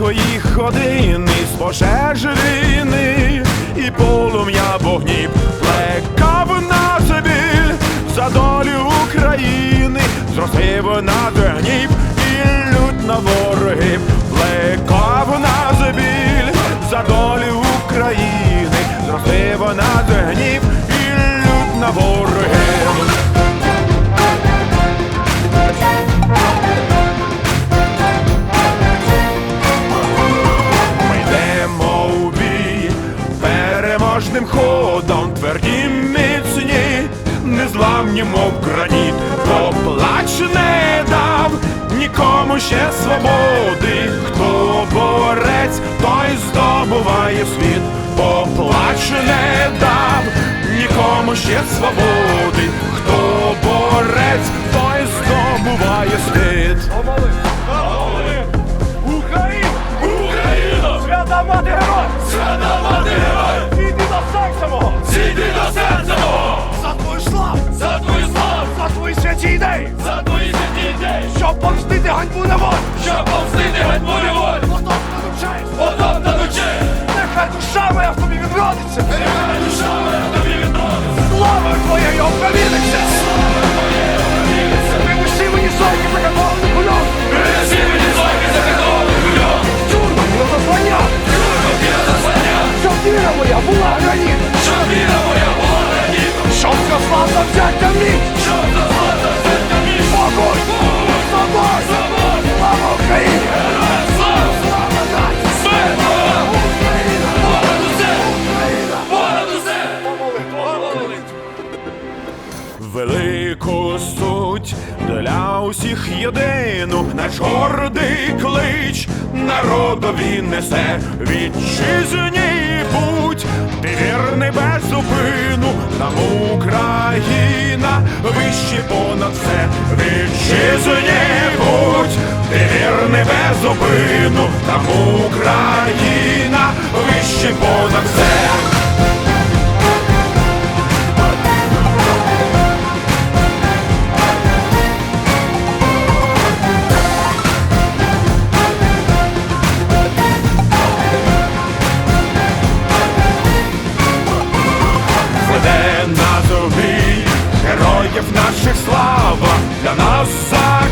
великої ходини, з пожежини і полум'я вогнів плекав на біль за долю України, зросив на гнів і люд на ворогів, плекав на біль за долю України, зросив на гнів і люд на ворогів. Переможним ходом, тверді міцні, незламні, мов граніт, поплач не дав нікому ще свободи. Хто борець, той здобуває світ, поплач не дав нікому ще свободи. Хто борець, той здобуває світ. Велику суть для усіх єдину, наш гордий клич народові несе вітчизні будь, ти вірний без зупину, нам Україна вище понад все, вітчизні будь, ти вірний без зупину, нам Україна вище понад все. nossa